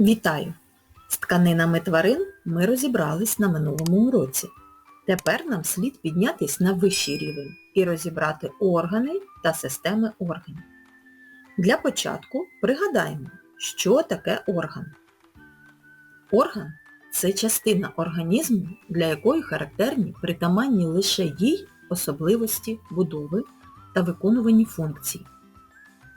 Вітаю! З тканинами тварин ми розібрались на минулому уроці. Тепер нам слід піднятись на вищий рівень і розібрати органи та системи органів. Для початку пригадаємо, що таке орган. Орган – це частина організму, для якої характерні притаманні лише їй особливості будови та виконувані функції.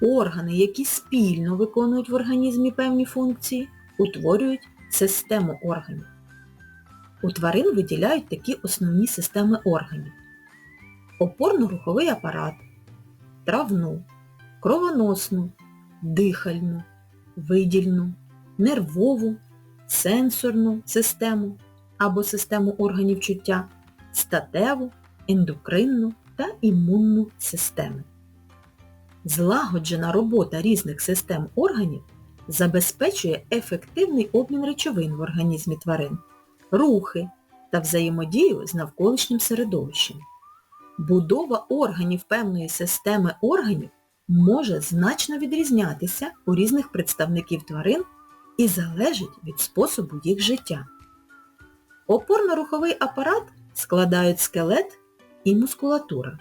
Органи, які спільно виконують в організмі певні функції, утворюють систему органів. У тварин виділяють такі основні системи органів. Опорно-руховий апарат, травну, кровоносну, дихальну, видільну, нервову, сенсорну систему або систему органів чуття, статеву, ендокринну та імунну системи. Злагоджена робота різних систем органів забезпечує ефективний обмін речовин в організмі тварин, рухи та взаємодію з навколишнім середовищем. Будова органів певної системи органів може значно відрізнятися у різних представників тварин і залежить від способу їх життя. Опорно-руховий апарат складають скелет і мускулатура.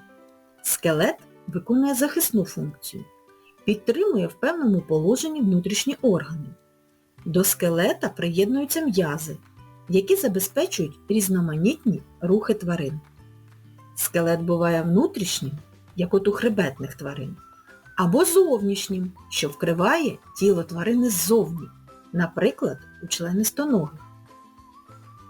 Скелет виконує захисну функцію, підтримує в певному положенні внутрішні органи. До скелета приєднуються м'язи, які забезпечують різноманітні рухи тварин. Скелет буває внутрішнім, як от у хребетних тварин, або зовнішнім, що вкриває тіло тварини ззовні, наприклад, у членистоногих.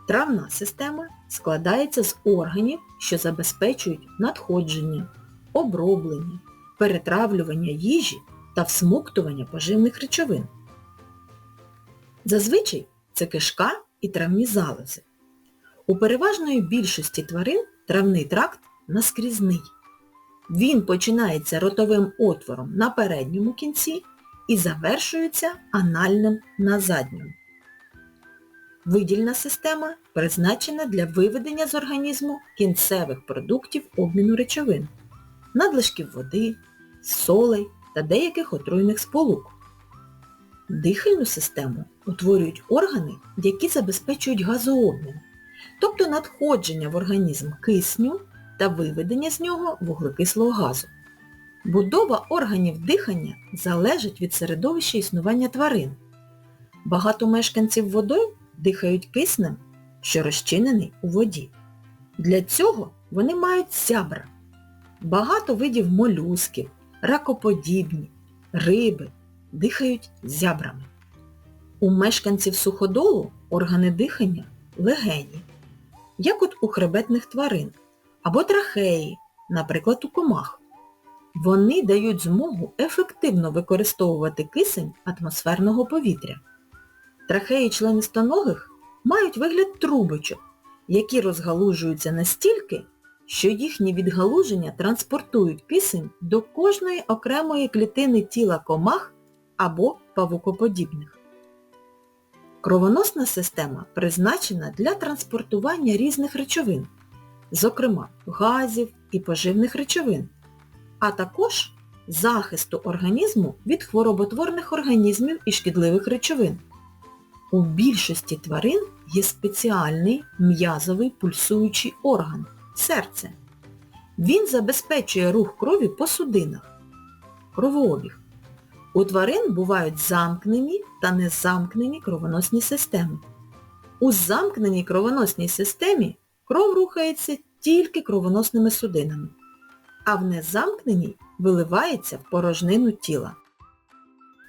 Травна система складається з органів, що забезпечують надходження, оброблення, перетравлювання їжі та всмоктування поживних речовин. Зазвичай це кишка і травні залози. У переважної більшості тварин травний тракт наскрізний. Він починається ротовим отвором на передньому кінці і завершується анальним на задньому. Видільна система призначена для виведення з організму кінцевих продуктів обміну речовин, надлишків води, солей та деяких отруйних сполук. Дихальну систему утворюють органи, які забезпечують газообмін, тобто надходження в організм кисню та виведення з нього вуглекислого газу. Будова органів дихання залежить від середовища існування тварин. Багато мешканців водою дихають киснем, що розчинений у воді. Для цього вони мають зябра. Багато видів молюсків, ракоподібні, риби дихають зябрами. У мешканців суходолу органи дихання легені, як от у хребетних тварин, або трахеї, наприклад, у комах. Вони дають змогу ефективно використовувати кисень атмосферного повітря. Трахеї членистоногих мають вигляд трубочок, які розгалужуються настільки, що їхні відгалуження транспортують кисень до кожної окремої клітини тіла комах або павукоподібних. Кровоносна система призначена для транспортування різних речовин, зокрема газів і поживних речовин, а також захисту організму від хвороботворних організмів і шкідливих речовин. У більшості тварин є спеціальний м'язовий пульсуючий орган серце. Він забезпечує рух крові по судинах. Кровообіг. У тварин бувають замкнені та незамкнені кровоносні системи. У замкненій кровоносній системі кров рухається тільки кровоносними судинами, а в незамкненій виливається в порожнину тіла.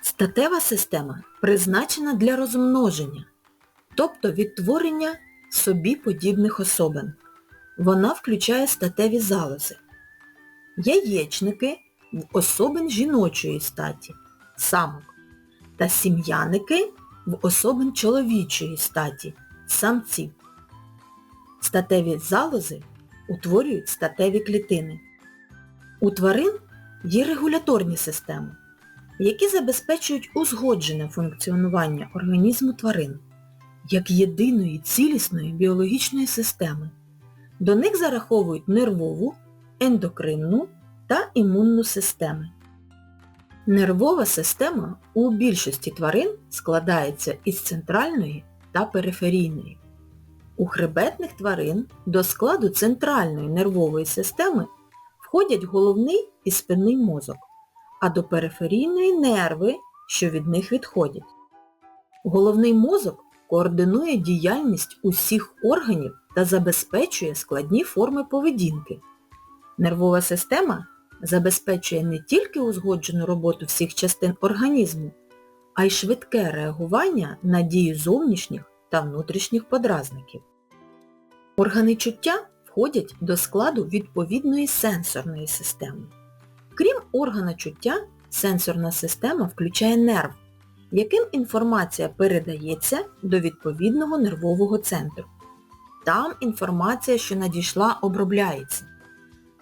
Статева система призначена для розмноження, тобто відтворення собі подібних особин. Вона включає статеві залози. Яєчники в особин жіночої статі, самок, та сім'яники в особин чоловічої статі, самців. Статеві залози утворюють статеві клітини. У тварин є регуляторні системи, які забезпечують узгоджене функціонування організму тварин як єдиної цілісної біологічної системи. До них зараховують нервову, ендокринну та імунну системи. Нервова система у більшості тварин складається із центральної та периферійної. У хребетних тварин до складу центральної нервової системи входять головний і спинний мозок, а до периферійної нерви, що від них відходять. Головний мозок координує діяльність усіх органів та забезпечує складні форми поведінки. Нервова система забезпечує не тільки узгоджену роботу всіх частин організму, а й швидке реагування на дію зовнішніх та внутрішніх подразників. Органи чуття входять до складу відповідної сенсорної системи. Крім органа чуття, сенсорна система включає нерв, яким інформація передається до відповідного нервового центру. Там інформація, що надійшла, обробляється.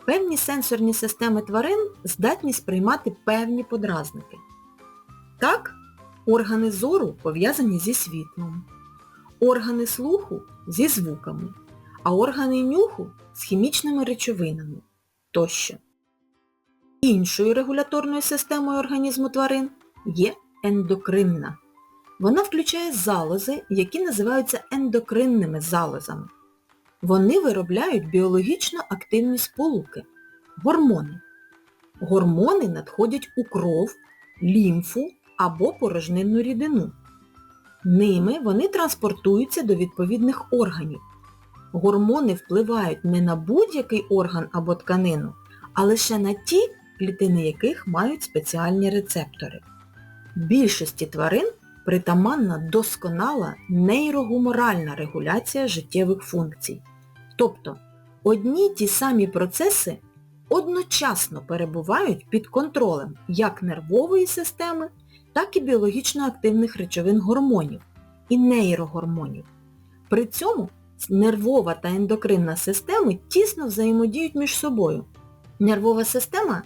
Певні сенсорні системи тварин здатні сприймати певні подразники. Так, органи зору пов'язані зі світлом, органи слуху зі звуками, а органи нюху з хімічними речовинами тощо. Іншою регуляторною системою організму тварин є ендокринна. Вона включає залози, які називаються ендокринними залозами. Вони виробляють біологічно активні сполуки – гормони. Гормони надходять у кров, лімфу або порожнинну рідину. Ними вони транспортуються до відповідних органів. Гормони впливають не на будь-який орган або тканину, а лише на ті, клітини яких мають спеціальні рецептори. Більшості тварин притаманна досконала нейрогуморальна регуляція життєвих функцій. Тобто одні ті самі процеси одночасно перебувають під контролем як нервової системи, так і біологічно активних речовин гормонів і нейрогормонів. При цьому нервова та ендокринна системи тісно взаємодіють між собою. Нервова система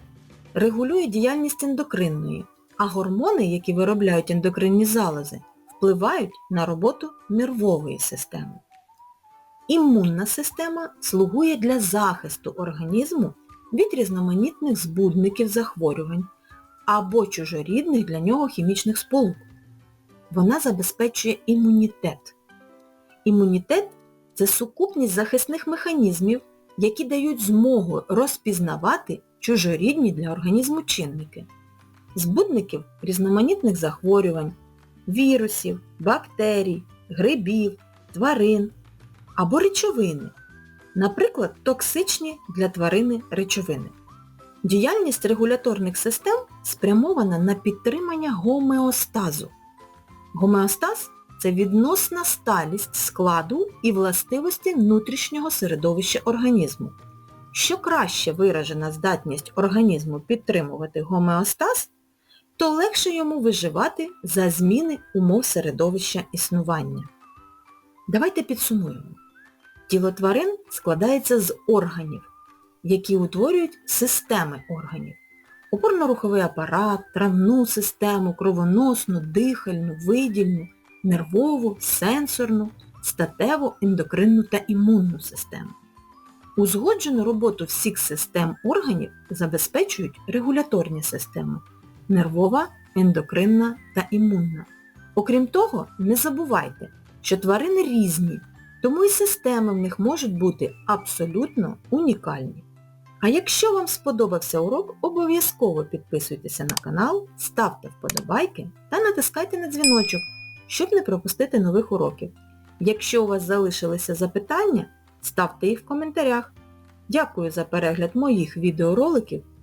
регулює діяльність ендокринної, а гормони, які виробляють ендокринні залози, впливають на роботу нервової системи. Імунна система слугує для захисту організму від різноманітних збудників захворювань або чужорідних для нього хімічних сполук. Вона забезпечує імунітет. Імунітет – це сукупність захисних механізмів, які дають змогу розпізнавати чужорідні для організму чинники. Збудників різноманітних захворювань, вірусів, бактерій, грибів, тварин або речовини, наприклад, токсичні для тварини речовини. Діяльність регуляторних систем спрямована на підтримання гомеостазу. Гомеостаз – це відносна сталість складу і властивості внутрішнього середовища організму. Що краще виражена здатність організму підтримувати гомеостаз, то легше йому виживати за зміни умов середовища існування. Давайте підсумуємо. Тіло тварин складається з органів, які утворюють системи органів. Опорно-руховий апарат, травну систему, кровоносну, дихальну, видільну, нервову, сенсорну, статеву, ендокринну та імунну систему. Узгоджену роботу всіх систем органів забезпечують регуляторні системи нервова, ендокринна та імунна. Окрім того, не забувайте, що тварини різні, тому і системи в них можуть бути абсолютно унікальні. А якщо вам сподобався урок, обов'язково підписуйтеся на канал, ставте вподобайки та натискайте на дзвіночок, щоб не пропустити нових уроків. Якщо у вас залишилися запитання, ставте їх в коментарях. Дякую за перегляд моїх відеороликів.